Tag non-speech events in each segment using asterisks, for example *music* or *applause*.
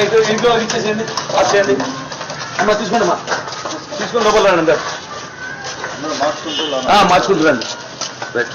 Straight ఇంట్లో ఇచ్చేసేయండి wash చేయండి. అమ్మ తీసుకోండి అమ్మా. తీసుకుని లోపల రండి మార్చుకుంటురండి రైట్.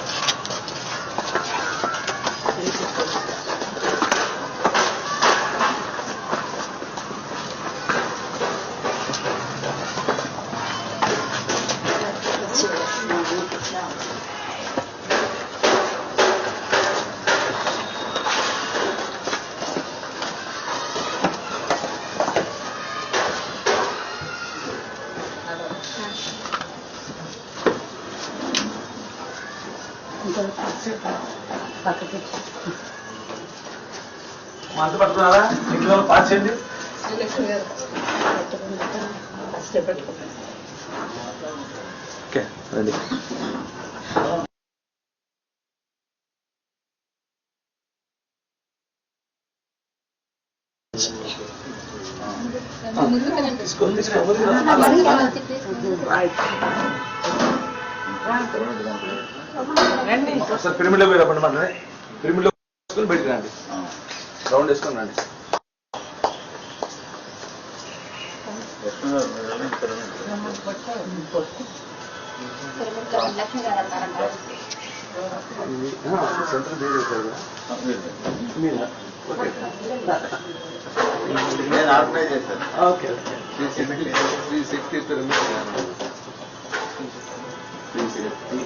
మా అంత పట్టుకున్నారా ఇంట్లో పాస్ చేయండి. ఓకే రండి. తీసుకో తీసుకో ఒకసారి పిరమిడ్లో రప్పండి మన పిరమిడ్లో వేసుకొని బయటికి రండి. రౌండ్ వేసుకొని రండి. సెంటర్ మీరా ఓకే నేను ఆర్గనైజ్ చేశాను. Okay okay. Three sixty three sixty pyramid. Three sixty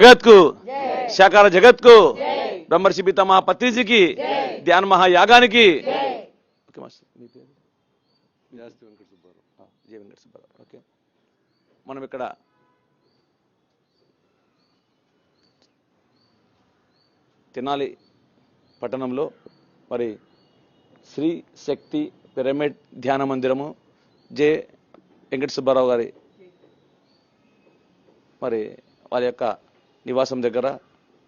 జగత్కు శాకార జగత్కు బ్రహ్మర్షి పితామహ పత్రిజీకి ధ్యాన మహాయాగానికి. Okay master. మీ పేరు? విలాసి వెంకట సుబ్బారావు. ఆ, జే వెంకట సుబ్బారావు. ఓకే. మనం ఇక్కడ తెనాలి పట్టణంలో మరి శ్రీ శక్తి పిరమిడ్ ధ్యాన మందిరము జే వెంకట సుబ్బారావు గారి మరి వారి యొక్క నివాసం దగ్గర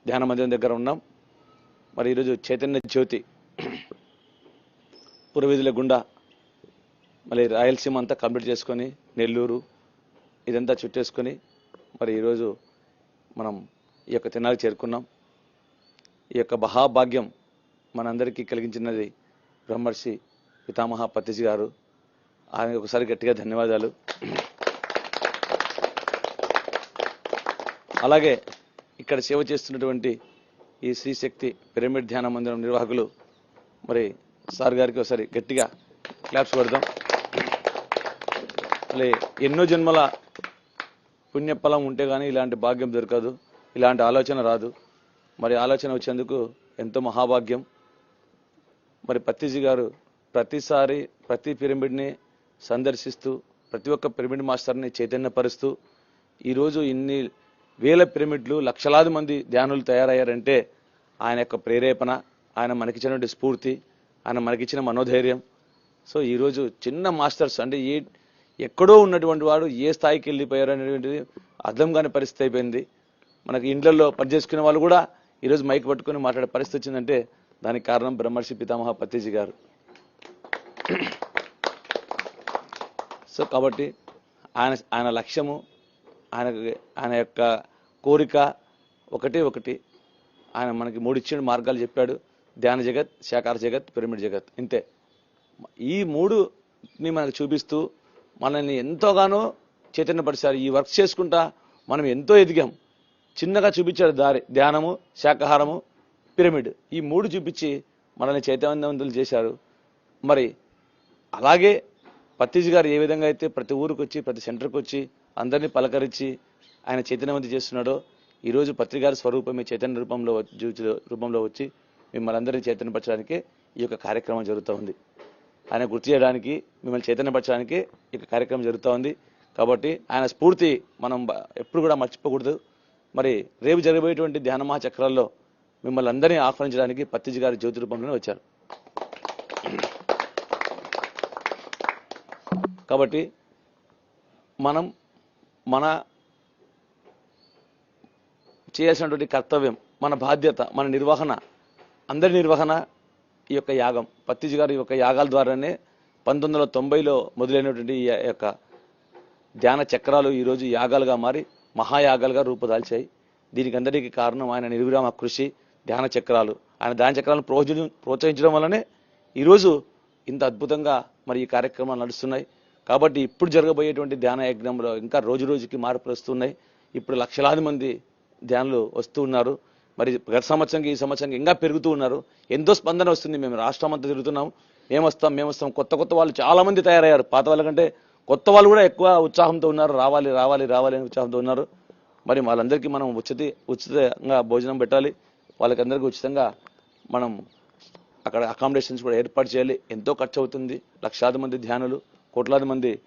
ధ్యాన మందిరం దగ్గర ఉన్నాం. మరి ఈరోజు చైతన్య జ్యోతి *clears throat* పురవీధుల గుండా మళ్ళీ రాయలసీమ అంతా కంప్లీట్ చేసుకొని నెల్లూరు ఇదంతా చుట్టేసుకొని మరి ఈరోజు మనం ఈ యొక్క తినాలి చేరుకున్నాం. ఈ యొక్క మహాభాగ్యం మనందరికీ కలిగించినది బ్రహ్మర్షి పితామహ పత్రిజీ గారు. ఆయన ఒకసారి గట్టిగా ధన్యవాదాలు. *clears throat* అలాగే ఇక్కడ సేవ చేస్తున్నటువంటి ఈ శ్రీశక్తి పిరమిడ్ ధ్యాన మందిరం నిర్వాహకులు మరి సార్ గారికి ఒకసారి గట్టిగా క్లాప్స్ కొడదాం. మళ్ళీ ఎన్నో జన్మల పుణ్యఫలం ఉంటే కానీ ఇలాంటి భాగ్యం దొరకదు ఇలాంటి ఆలోచన రాదు. మరి ఆలోచన వచ్చేందుకు ఎంతో మహాభాగ్యం. మరి పత్తిజీ గారు ప్రతిసారి ప్రతి పిరమిడ్ని సందర్శిస్తూ ప్రతి ఒక్క పిరమిడ్ మాస్టర్ని చైతన్యపరుస్తూ ఈరోజు ఇన్ని వేల పిరమిడ్లు లక్షలాది మంది ధ్యానులు తయారయ్యారంటే ఆయన యొక్క ప్రేరేపణ ఆయన మనకిచ్చినటువంటి స్ఫూర్తి ఆయన మనకిచ్చిన మనోధైర్యం. సో ఈరోజు చిన్న మాస్టర్స్ అంటే ఏ ఎక్కడో ఉన్నటువంటి వాడు ఏ స్థాయికి వెళ్ళిపోయారు అనేటువంటిది అర్థం కాని పరిస్థితి అయిపోయింది. మనకి ఇండ్లలో పనిచేసుకునే వాళ్ళు కూడా ఈరోజు మైక్ పట్టుకొని మాట్లాడే పరిస్థితి వచ్చిందంటే దానికి కారణం బ్రహ్మర్షి పితామహ పత్రిజీ గారు. సో కాబట్టి ఆయన ఆయన లక్ష్యము ఆయన ఆయన యొక్క కోరిక ఒకటే ఒకటి. ఆయన మనకి మూడిచ్చిన మార్గాలు చెప్పాడు. ధ్యాన జగత్ శాకార జగత్ పిరమిడ్ జగత్. ఇంతే. ఈ మూడుని మనకు చూపిస్తూ మనల్ని ఎంతోగానో చైతన్యపరిచారు. ఈ వర్క్ చేసుకుంటా మనం ఎంతో ఎదిగాం. చిన్నగా చూపించాడు దారి ధ్యానము శాకాహారము పిరమిడ్. ఈ మూడు చూపించి మనల్ని చైతన్యవంతులు చేశారు. మరి అలాగే పత్తిజీ గారు ఏ విధంగా అయితే ప్రతి ఊరికి వచ్చి ప్రతి సెంటర్కి వచ్చి అందరినీ పలకరించి ఆయన చైతన్యవంతి చేస్తున్నాడో ఈరోజు పత్రికార స్వరూపమే చైతన్య రూపంలో రూపంలో వచ్చి మిమ్మల్ని అందరినీ చైతన్యపరచడానికి ఈ యొక్క కార్యక్రమం జరుగుతూ ఉంది. ఆయన గుర్తు చేయడానికి మిమ్మల్ని చైతన్యపరచడానికి ఈ యొక్క కార్యక్రమం జరుగుతూ ఉంది. కాబట్టి ఆయన స్ఫూర్తి మనం ఎప్పుడు కూడా మర్చిపోకూడదు. మరి రేపు జరగబోయేటువంటి ధ్యాన మహాచక్రాల్లో మిమ్మల్ని అందరినీ ఆహ్వానించడానికి పత్తిజీ గారి జ్యోతి రూపంలోనే వచ్చారు. కాబట్టి మనం మన చేయాల్సినటువంటి కర్తవ్యం మన బాధ్యత మన నిర్వహణ అందరి నిర్వహణ ఈ యొక్క యాగం. పత్తిజి గారి యొక్క యాగాల ద్వారానే పంతొమ్మిది వందల తొంభైలో మొదలైనటువంటి ఈ యొక్క ధ్యాన చక్రాలు ఈరోజు యాగాలుగా మారి మహాయాగాలుగా రూపుదాల్చాయి. దీనికి అందరికీ కారణం ఆయన నిర్విరామ కృషి ధ్యాన చక్రాలు. ఆయన ధ్యాన చక్రాలను ప్రోత్సహించడం ప్రోత్సహించడం వల్లనే ఈరోజు ఇంత అద్భుతంగా మరి ఈ కార్యక్రమాలు నడుస్తున్నాయి. కాబట్టి ఇప్పుడు జరగబోయేటువంటి ధ్యాన యజ్ఞంలో ఇంకా రోజు రోజుకి మార్పులు వస్తున్నాయి. ఇప్పుడు లక్షలాది మంది ధ్యానులు వస్తూ ఉన్నారు. మరి గత సంవత్సరంకి ఈ సంవత్సరంకి ఇంకా పెరుగుతూ ఉన్నారు. ఎంతో స్పందన వస్తుంది. మేము రాష్ట్రం అంతా తిరుగుతున్నాం. మేము వస్తాం మేము వస్తాం. కొత్త కొత్త వాళ్ళు చాలామంది తయారయ్యారు. పాత వాళ్ళ కంటే కొత్త వాళ్ళు కూడా ఎక్కువ ఉత్సాహంతో ఉన్నారు. రావాలి రావాలి రావాలి అని ఉత్సాహంతో ఉన్నారు. మరి వాళ్ళందరికీ మనం ఉచిత ఉచితంగా భోజనం పెట్టాలి. వాళ్ళకి అందరికీ ఉచితంగా మనం అక్కడ అకామిడేషన్స్ కూడా ఏర్పాటు చేయాలి. ఎంతో ఖర్చు అవుతుంది. లక్షలాది మంది ధ్యానులు కోట్లాది మంది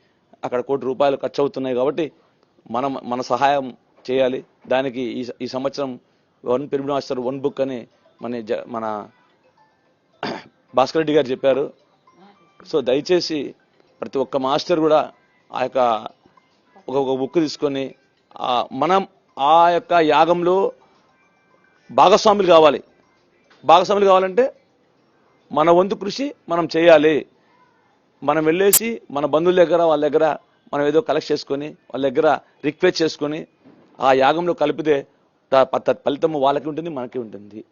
అక్కడ కోటి రూపాయలు ఖర్చు అవుతున్నాయి కాబట్టి మనం మన సహాయం చేయాలి. దానికి ఈ ఈ సంవత్సరం one pyramid master one book అని మన జ- మన *clears throat* భాస్కర్ రెడ్డి గారు చెప్పారు. సో దయచేసి ప్రతి ఒక్క మాస్టర్ కూడా ఆ యొక్క ఒక ఒక బుక్ తీసుకొని మనం ఆ యొక్క యాగంలో భాగస్వాములు కావాలి. భాగస్వాములు కావాలంటే మన వంతు కృషి మనం చేయాలి. మనం వెళ్ళేసి మన బంధువుల దగ్గర వాళ్ళ దగ్గర మనం ఏదో కలెక్ట్ చేసుకొని వాళ్ళ దగ్గర రిక్వెస్ట్ చేసుకొని ఆ యాగంలో కలిపితే ఫలితము ప- వాళ్ళకి ఉంటుంది మనకి ఉంటుంది.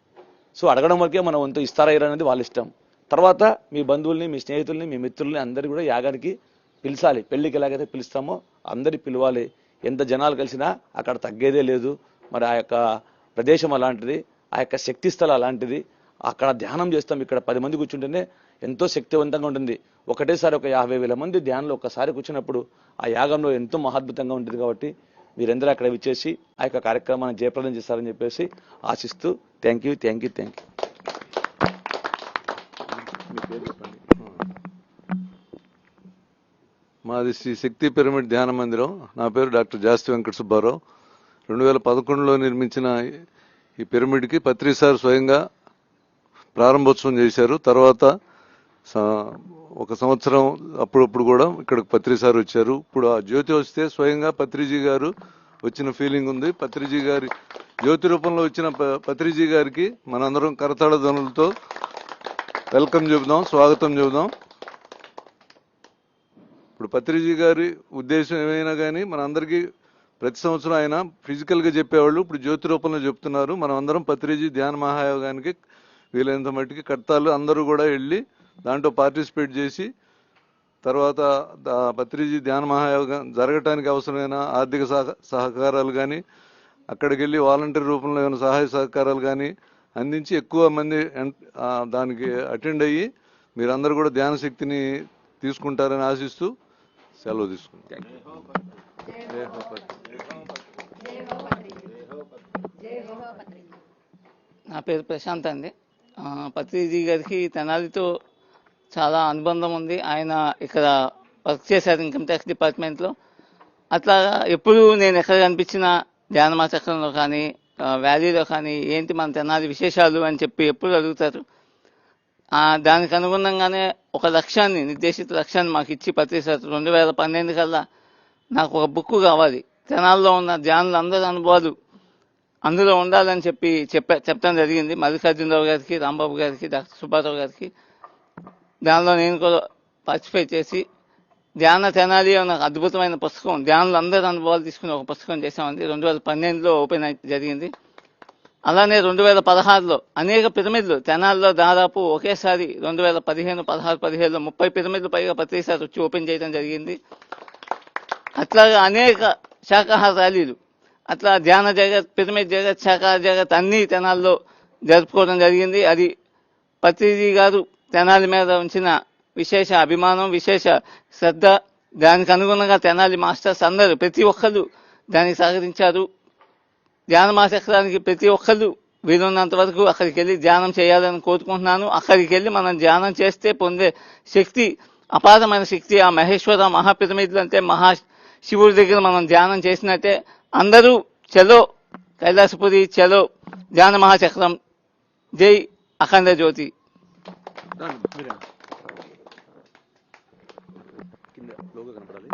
సో అడగడం వరకే మనం వంతు ఇస్తారా ఇరా అనేది వాళ్ళ ఇష్టం. తర్వాత మీ బంధువుల్ని మీ స్నేహితుల్ని మీ మిత్రుల్ని అందరినీ కూడా యాగానికి పిలిచాలి. పెళ్ళికి ఎలాగైతే పిలుస్తామో అందరి పిలవాలి. ఎంత జనాలు కలిసినా అక్కడ తగ్గేదే లేదు. మరి ఆ యొక్క ప్రదేశం అలాంటిది ఆ యొక్క శక్తి స్థలం అలాంటిది. అక్కడ ధ్యానం చేస్తాం. ఇక్కడ పది మంది కూర్చుంటేనే ఎంతో శక్తివంతంగా ఉంటుంది. ఒకటేసారి ఒక యాభై వేల మంది ధ్యానంలో ఒకసారి కూర్చున్నప్పుడు ఆ యాగంలో ఎంతో మహాద్భుతంగా ఉంటుంది కాబట్టి మీరందరూ అక్కడ విచ్చేసి ఆ యొక్క కార్యక్రమాన్ని జయప్రదం చేస్తారని చెప్పేసి ఆశిస్తూ thank you thank you thank you మాది శ్రీ శక్తి పిరమిడ్ ధ్యాన మందిరం. నా పేరు డాక్టర్ జాస్తి వెంకట సుబ్బారావు రెండు వేల పదకొండులో నిర్మించిన ఈ పిరమిడ్కి పత్రి సార్ స్వయంగా ప్రారంభోత్సవం చేశారు. తర్వాత ఒక సంవత్సరం అప్పుడప్పుడు కూడా ఇక్కడికి పత్రి సార్ వచ్చారు. ఇప్పుడు ఆ జ్యోతి వస్తే స్వయంగా పత్రిజీ గారు వచ్చిన ఫీలింగ్ ఉంది. పత్రిజీ గారి జ్యోతి రూపంలో వచ్చిన పత్రిజీ గారికి మనందరం కరతాళ ధ్వనులతో వెల్కమ్ చెబుదాం స్వాగతం చెబుదాం. ఇప్పుడు పత్రిజీ గారి ఉద్దేశం ఏమైనా కానీ మనందరికీ ప్రతి సంవత్సరం ఆయన ఫిజికల్గా చెప్పేవాళ్ళు. ఇప్పుడు జ్యోతి రూపంలో చెప్తున్నారు. మనం అందరం పత్రిజీ ధ్యాన మహాయోగానికి వీలైనంత మట్టికి కర్తాలు అందరూ కూడా వెళ్ళి దాంట్లో పార్టిసిపేట్ చేసి తర్వాత పత్రిజీ ధ్యాన మహాయోగం జరగటానికి అవసరమైన ఆర్థిక సహ- సహకారాలు కానీ అక్కడికి వెళ్ళి వాలంటీర్ రూపంలో ఏమైనా సహాయ సహకారాలు కానీ అందించి ఎక్కువ మంది దానికి అటెండ్ అయ్యి మీరందరూ కూడా ధ్యాన శక్తిని తీసుకుంటారని ఆశిస్తూ సెలవు తీసుకుంటాం నా పేరు ప్రశాంత్ అండి. పత్రిజీ గారికి తెనాలితో చాలా అనుబంధం ఉంది. ఆయన ఇక్కడ వర్క్ చేశారు ఇన్కమ్ ట్యాక్స్ డిపార్ట్మెంట్లో. అట్లా ఎప్పుడు నేను ఎక్కడ కనిపించిన ధ్యానమా చక్రంలో కానీ వ్యాలీలో కానీ ఏంటి మన తెనాలి విశేషాలు అని చెప్పి ఎప్పుడు అడుగుతారు. దానికి అనుగుణంగానే ఒక లక్ష్యాన్ని నిర్దేశిత లక్ష్యాన్ని మాకు ఇచ్చి ప్రతిసారి రెండు వేల పన్నెండు కల్లా నాకు ఒక బుక్ కావాలి. తెనాల్లో ఉన్న ధ్యానులు అందరి అనుభవాలు అందులో ఉండాలని చెప్పి చెప్ప చెప్పడం జరిగింది. మల్లికార్జునరావు గారికి రాంబాబు గారికి డాక్టర్ సుబ్బారావు గారికి. దానిలో నేను కూడా పార్టిసిపేట్ చేసి ధ్యాన తెనాలి అనే అద్భుతమైన పుస్తకం. ధ్యానులు అందరి అనుభవాలు తీసుకుని ఒక పుస్తకం చేసామండి రెండు వేల పన్నెండులో ఓపెన్ అయి జరిగింది. అలానే రెండు వేల పదహారులో అనేక పిరమిడ్లు తెనాల్లో దాదాపు ఒకేసారి రెండు వేల పదిహేను పదహారు పదిహేడులో ముప్పై పిరమిడ్లు పైగా ప్రతిసారి వచ్చి ఓపెన్ చేయడం జరిగింది. అట్లాగా అనేక శాఖాహార ర్యాలీలు. అట్లా ధ్యాన జగత్ పిరమిడ్ జగత్ శాఖాహార జగత్ అన్ని తెనాల్లో జరుపుకోవడం జరిగింది. అది ప్రతిదీ గారు తెనాలి మీద ఉంచిన విశేష అభిమానం విశేష శ్రద్ధ దానికి అనుగుణంగా తెనాలి మాస్టర్స్ అందరూ ప్రతి ఒక్కరు దానికి సహకరించారు. ధ్యాన మాసక్రానికి ప్రతి ఒక్కరు వీలున్నంత వరకు అక్కడికి వెళ్ళి ధ్యానం చేయాలని కోరుకుంటున్నాను. అక్కడికి వెళ్ళి మనం ధ్యానం చేస్తే పొందే శక్తి అపారమైన శక్తి ఆ మహేశ్వర మహాపిరమిడ్లు అంటే మహా శివుడి దగ్గర మనం ధ్యానం చేసినట్టే. అందరూ చలో కైలాసపురి చలో ధ్యాన మహాచక్రం. జై అఖండ జ్యోతి. కింద లోగో కనపడాలి.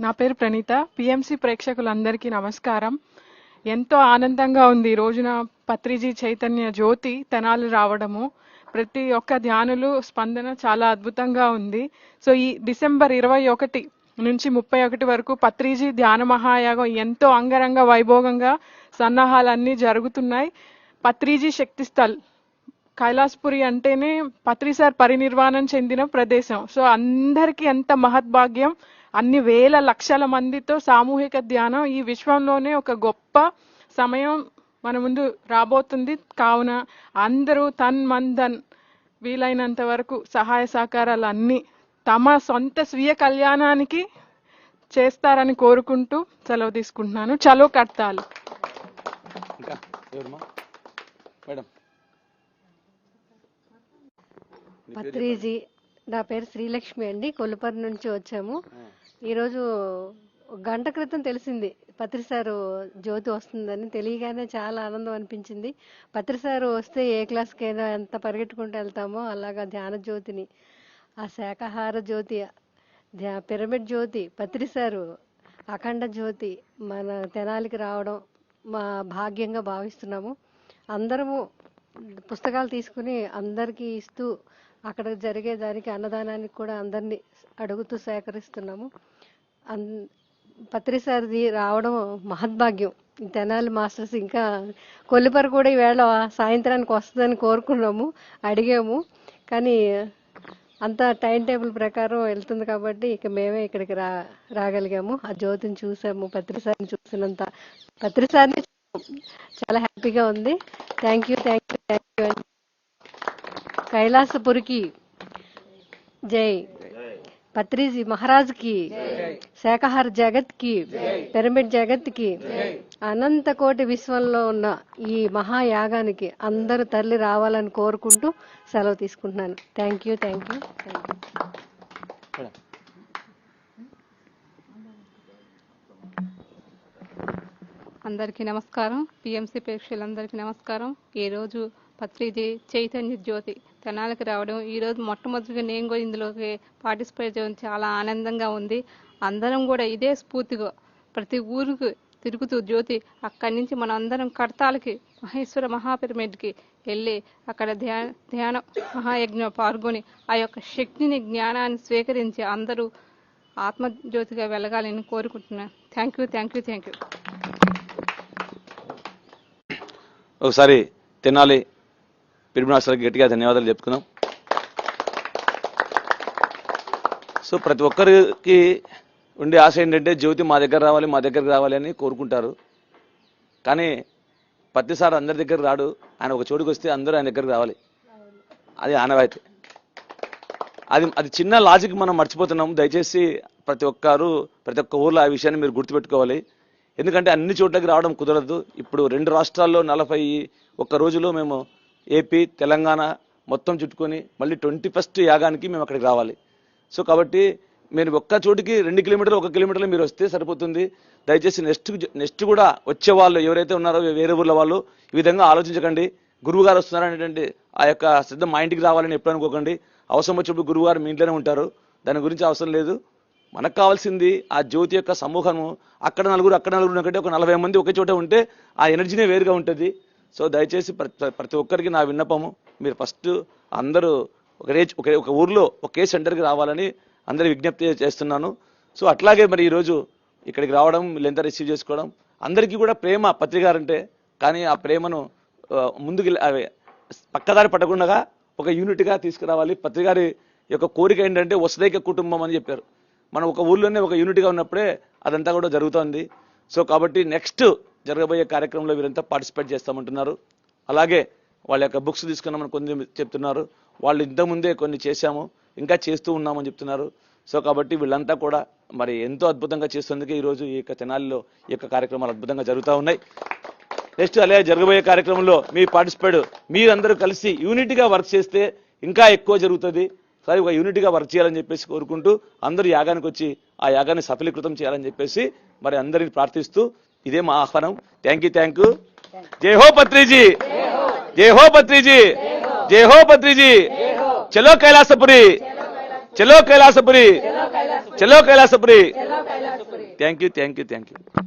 నా పేరు ప్రణీత. పిఎంసి ప్రేక్షకులందరికీ నమస్కారం. ఎంతో ఆనందంగా ఉంది ఈ రోజున పత్రిజీ చైతన్య జ్యోతి తెనాలి రావడము. ప్రతి ఒక్క ధ్యానులు స్పందన చాలా అద్భుతంగా ఉంది. సో ఈ డిసెంబర్ ఇరవై ఒకటి నుంచి ముప్పై ఒకటి వరకు పత్రిజీ ధ్యాన మహాయాగం ఎంతో అంగరంగ వైభోగంగా సన్నాహాలన్నీ జరుగుతున్నాయి. పత్రిజీ శక్తిస్థల్ కైలాసపురి అంటేనే పత్రిసార్ పరినిర్వాణం చెందిన ప్రదేశం. సో అందరికీ ఎంత మహద్భాగ్యం అన్ని వేల లక్షల మందితో సామూహిక ధ్యానం ఈ విశ్వంలోనే ఒక గొప్ప సమయం మన ముందు రాబోతుంది. కావున అందరూ తన్ మన్ ధన్ వీలైనంత వరకు సహాయ సహకారాలు అన్నీ తమ సొంత స్వీయ కళ్యాణానికి చేస్తారని కోరుకుంటూ సెలవు తీసుకుంటున్నాను. చలో కడతాలు మేడం. పత్రిజీ. నా పేరు శ్రీలక్ష్మి అండి. కొల్లుపర్రి నుంచి వచ్చాము. ఈరోజు గంట క్రితం తెలిసింది. పత్రి సారు జ్యోతి వస్తుందని తెలియగానే చాలా ఆనందం అనిపించింది. పత్రి సారు వస్తే ఏ క్లాస్కైనా ఎంత పరిగెట్టుకుంటూ వెళ్తామో అలాగా ధ్యాన జ్యోతిని ఆ శాకాహార జ్యోతి ధ్యా పిరమిడ్ జ్యోతి పత్రి సారు అఖండ జ్యోతి మన తెనాలికి రావడం మా భాగ్యంగా భావిస్తున్నాము. అందరము పుస్తకాలు తీసుకుని అందరికీ ఇస్తూ అక్కడ జరిగే దానికి అన్నదానానికి కూడా అందరినీ అడుగుతూ సేకరిస్తున్నాము. అన్ పత్రిసారిది రావడం మహద్భాగ్యం. తెనాలి మాస్టర్స్ ఇంకా కొల్లిపర కూడా ఈవేళ సాయంత్రానికి వస్తుందని కోరుకున్నాము అడిగాము. కానీ అంత టైం టేబుల్ ప్రకారం వెళ్తుంది కాబట్టి ఇక మేమే ఇక్కడికి రా రాగలిగాము. ఆ జ్యోతిని చూసాము పత్రిసారిని చూసినంత పత్రిసారిని చాలా హ్యాపీగా ఉంది. Thank you thank you thank you అండి. కైలాసపురికి జై. పత్రిజీ మహారాజ్కి జగత్కి జగత్కి పిరమిడ్ జగత్కి అనంత కోటి విశ్వంలో ఉన్న ఈ మహాయాగానికి అందరూ తల్లి రావాలని కోరుకుంటూ సెలవు తీసుకుంటున్నాను. Thank you thank you thank you అందరికీ నమస్కారం. పిఎంసి ప్రేక్షకులందరికీ నమస్కారం. ఈరోజు పత్రిజీ చైతన్య జ్యోతి తెనాలికి రావడం. ఈరోజు మొట్టమొదటిగా నేను కూడా ఇందులోకి పార్టిసిపేట్ చేయడం చాలా ఆనందంగా ఉంది. అందరం కూడా ఇదే స్ఫూర్తిగా ప్రతి ఊరికి తిరుగుతూ జ్యోతి అక్కడి నుంచి మన అందరం కడతాలకి మహేశ్వర మహాపిరమిడ్కి వెళ్ళి అక్కడ ధ్యా ధ్యాన మహాయజ్ఞం పాల్గొని ఆ యొక్క శక్తిని జ్ఞానాన్ని స్వీకరించి అందరూ ఆత్మజ్యోతిగా వెలగాలని కోరుకుంటున్నాను. Thank you thank you thank you. ఒకసారి తినాలి పిరిమినాసరికి గట్టిగా ధన్యవాదాలు చెప్పుకున్నాం. సో ప్రతి ఒక్కరికి ఉండే ఆశ ఏంటంటే జ్యోతి మా దగ్గర రావాలి మా దగ్గరకు రావాలి అని కోరుకుంటారు. కానీ ప్రతిసారి అందరి దగ్గర రాడు. ఆయన ఒక చోటుకు వస్తే అందరూ ఆయన దగ్గరకు రావాలి. అది ఆనవాయితీ. అది అది చిన్న లాజిక్ మనం మర్చిపోతున్నాం. దయచేసి ప్రతి ఒక్కరు ప్రతి ఒక్క ఊర్లో ఆ విషయాన్ని మీరు గుర్తుపెట్టుకోవాలి. ఎందుకంటే అన్ని చోట్లకి రావడం కుదరదు. ఇప్పుడు రెండు రాష్ట్రాల్లో నలభై ఒక్క రోజులో మేము ఏపీ తెలంగాణ మొత్తం చుట్టుకొని మళ్ళీ ట్వంటీ ఫస్ట్ యాగానికి మేము అక్కడికి రావాలి. సో కాబట్టి మీరు ఒక్క చోటికి రెండు కిలోమీటర్లు ఒక కిలోమీటర్లు మీరు వస్తే సరిపోతుంది. దయచేసి నెక్స్ట్ నెక్స్ట్ కూడా వచ్చే వాళ్ళు ఎవరైతే ఉన్నారో వేరే ఊర్ల వాళ్ళు ఈ విధంగా ఆలోచించకండి. గురువు గారు వస్తున్నారనేటువంటి ఆ యొక్క శ్రద్ధ మా ఇంటికి రావాలని ఎప్పుడు అనుకోకండి. అవసరం వచ్చినప్పుడు గురువు గారు మీ ఇంట్లోనే ఉంటారు. దాని గురించి అవసరం లేదు. మనకు కావాల్సింది ఆ జ్యోతి యొక్క సమూహము. అక్కడ నలుగురు అక్కడ నలుగురు కంటే ఒక నలభై మంది ఒకే చోట ఉంటే ఆ ఎనర్జీనే వేరుగా ఉంటుంది. సో దయచేసి ప్రతి ప్రతి ఒక్కరికి నా విన్నపము. మీరు ఫస్ట్ అందరూ ఒకరే ఒకే ఒక ఊర్లో ఒకే సెంటర్కి రావాలని అందరి విజ్ఞప్తి చేస్తున్నాను. సో అట్లాగే మరి ఈరోజు ఇక్కడికి రావడం వీళ్ళంతా రిసీవ్ చేసుకోవడం అందరికీ కూడా ప్రేమ పత్రికారంటే కానీ ఆ ప్రేమను ముందుకు అవి పక్కదారి పడకుండా ఒక యూనిట్గా తీసుకురావాలి. పత్రికారి యొక్క కోరిక ఏంటంటే వసుదైక కుటుంబం అని చెప్పారు. మనం ఒక ఊర్లోనే ఒక యూనిట్గా ఉన్నప్పుడే అదంతా కూడా జరుగుతోంది. సో కాబట్టి నెక్స్ట్ జరగబోయే కార్యక్రమంలో వీరంతా పార్టిసిపేట్ చేస్తామంటున్నారు. అలాగే వాళ్ళ యొక్క బుక్స్ తీసుకున్నామని కొన్ని చెప్తున్నారు. వాళ్ళు ఇంతకుముందే కొన్ని చేశాము ఇంకా చేస్తూ ఉన్నామని చెప్తున్నారు. సో కాబట్టి వీళ్ళంతా కూడా మరి ఎంతో అద్భుతంగా చేస్తుందుకే ఈరోజు ఈ యొక్క తెనాలిలో ఈ యొక్క కార్యక్రమాలు అద్భుతంగా జరుగుతూ ఉన్నాయి. నెక్స్ట్ అలాగే జరగబోయే కార్యక్రమంలో మీ పార్టిసిపేట్ మీరందరూ కలిసి యూనిట్గా వర్క్ చేస్తే ఇంకా ఎక్కువ జరుగుతుంది. సరే ఒక యూనిట్గా వర్క్ చేయాలని చెప్పేసి కోరుకుంటూ అందరూ యాగానికి వచ్చి ఆ యాగాన్ని సఫలీకృతం చేయాలని చెప్పేసి మరి అందరిని ప్రార్థిస్తూ ఇదే మా ఆహ్వానం. థ్యాంక్ యూ థ్యాంక్ యూ జై హో పత్రిజీ. జై హో పత్రిజీ. జై హో పత్రిజీ. చలో కైలాసపురి. చలో కైలాసపురి. చలో Kailasapuri. Thank you thank you thank you